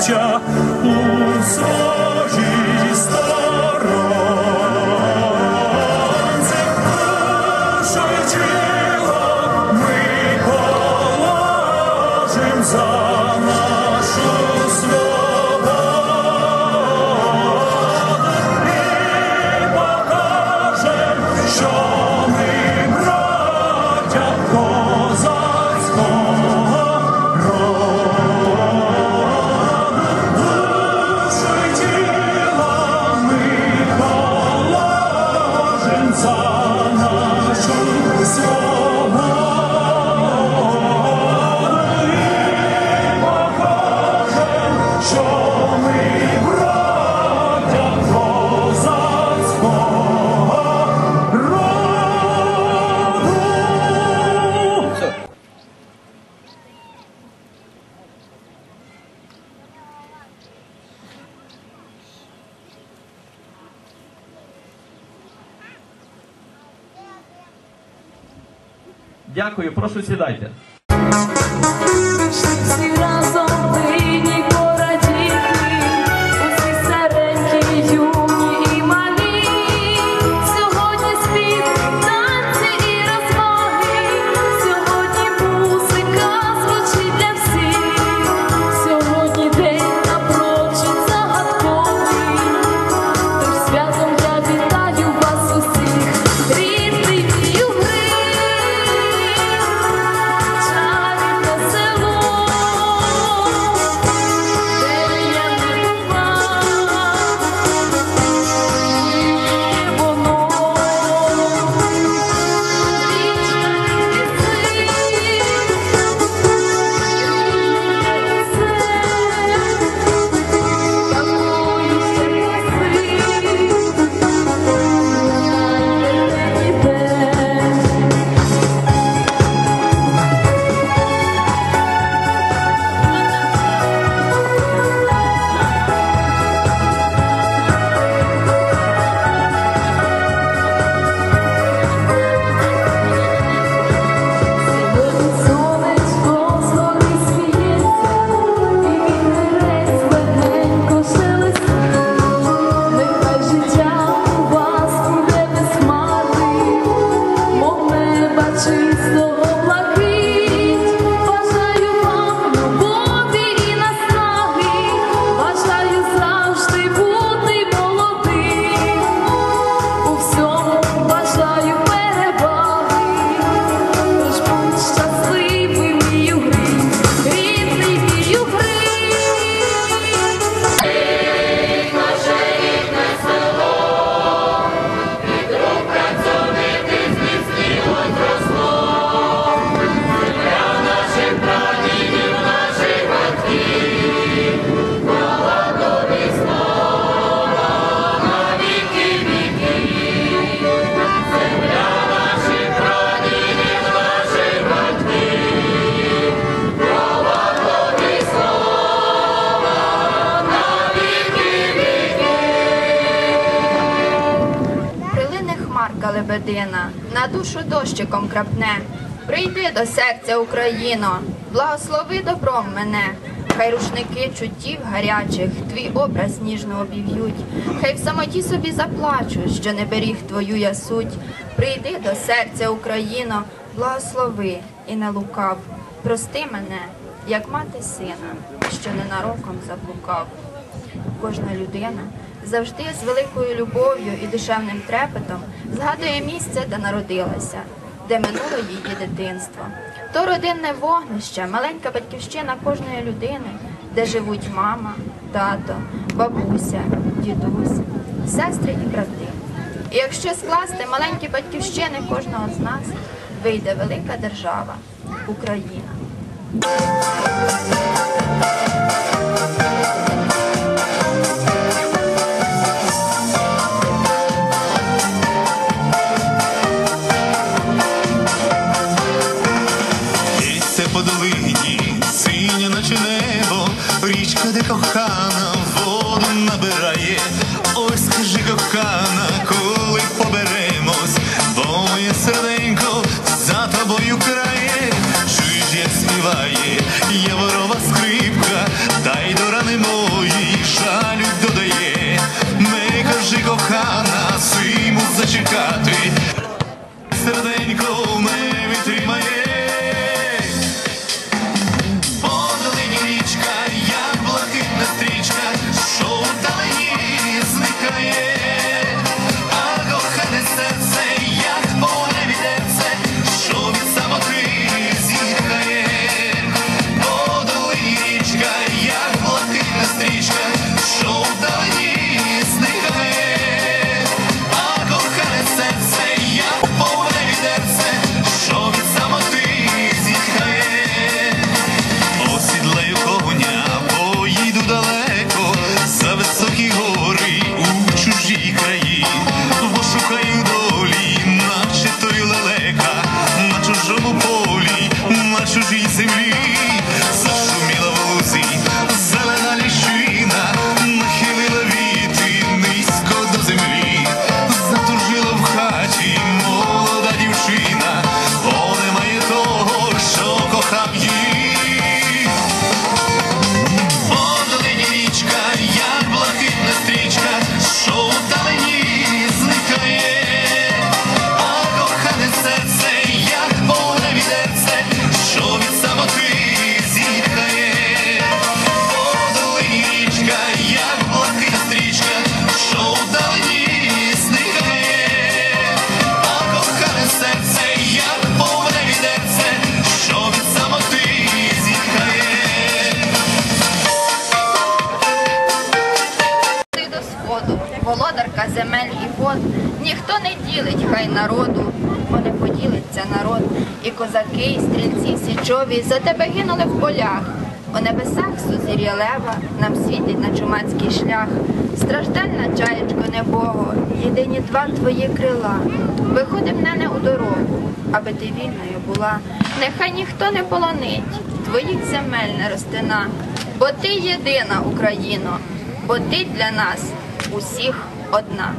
życia Дякую, прошу сідайте. Хмарка лебедина, на душу дощиком крапне. Прийди до серця Україно, благослови добром мене. Хай рушники чуттів гарячих, твій образ ніжно обів'ють. Хай в самоті собі заплачу, що не беріг твою я суть. Прийди до серця Україно, благослови і не лукав. Прости мене, як мати сина, що ненароком заблукав. Кожна людина завжди з великою любов'ю і душевним трепетом згадує місце, де народилася, де минуло її дитинство. То родинне вогнище, маленька батьківщина кожної людини, де живуть мама, тато, бабуся, дідусь, сестри і брати. І якщо скласти маленькі батьківщини кожного з нас, вийде велика держава Україна. набирає, ой, скажи, кохана. Народу, бо не поділиться народ. І козаки, і стрільці січові за тебе гинули в полях. У небесах сузір'я лева нам світить на чумацький шлях. Страждальна чаєчко небого, єдині два твої крила. Виходи мене у дорогу, аби ти вільною була. Нехай ніхто не полонить твоїх земель не розтина, бо ти єдина Україно, бо ти для нас усіх одна.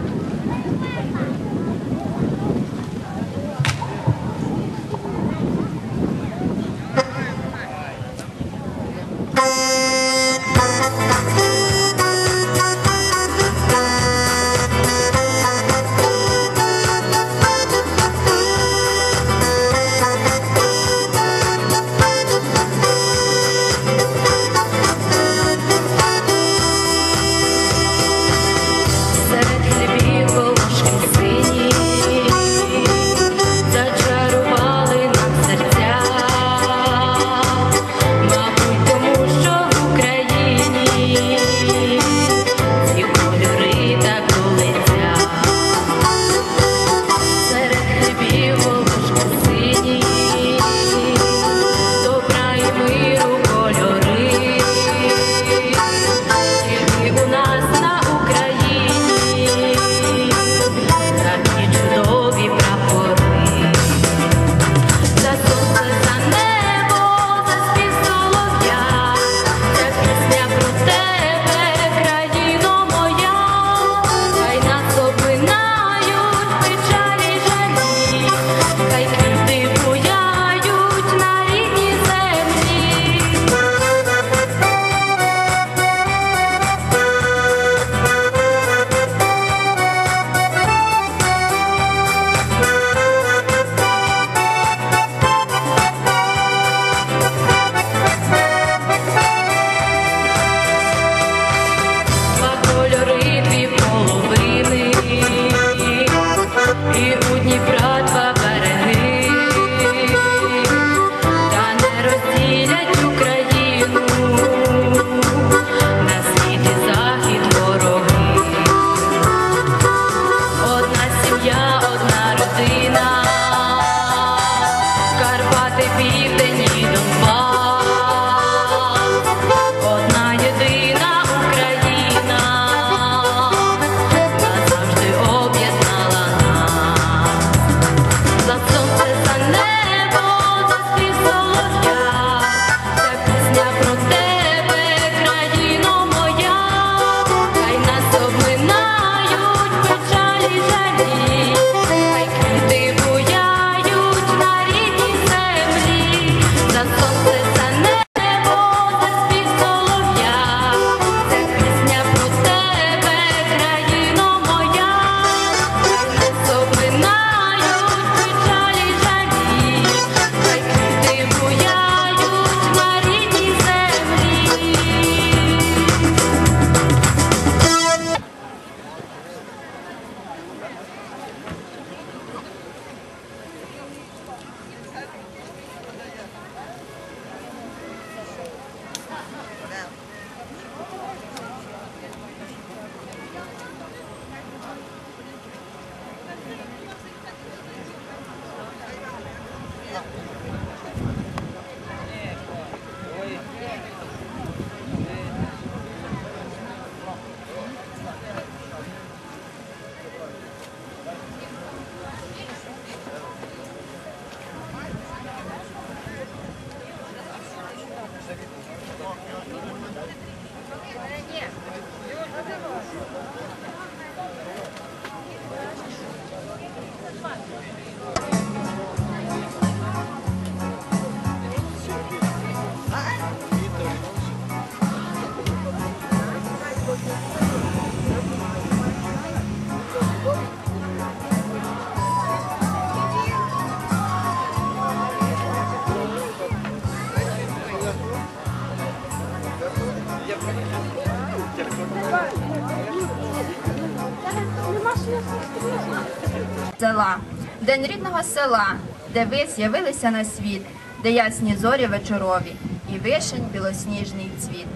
Села, день рідного села, де ви з'явилися на світ, де ясні зорі вечорові, і вишень білосніжний цвіт.